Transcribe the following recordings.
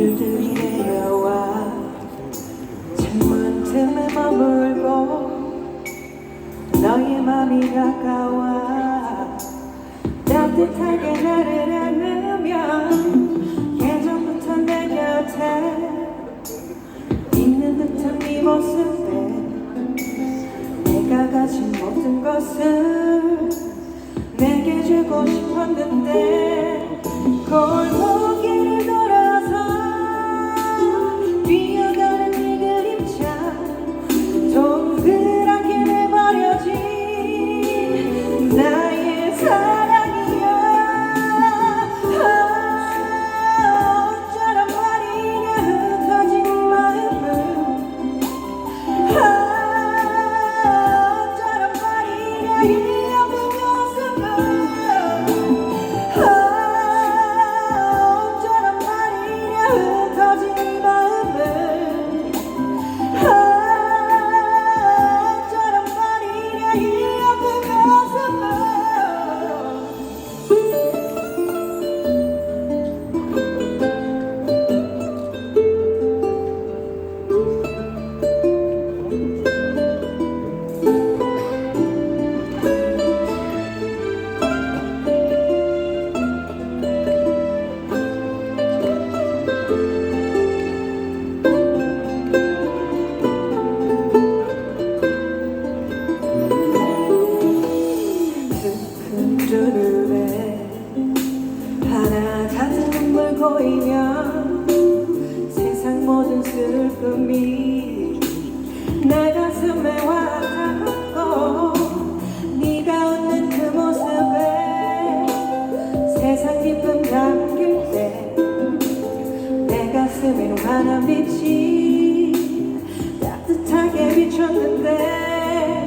길들이 내려와 창문 틈에 머물고 너의 맘이 가까워 따뜻하게 나를 안으면 예전부터 내 곁에 있는 듯한 네 모습에 내가 가진 모든 것을 내게 주고 싶었는데 골 슬픔이 내 가슴에 와닿고 네가 웃는 그 모습에 세상 기쁨 담길 때 내 가슴엔 환한 빛이 따뜻하게 비쳤는데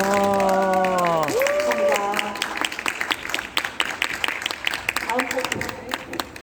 哦。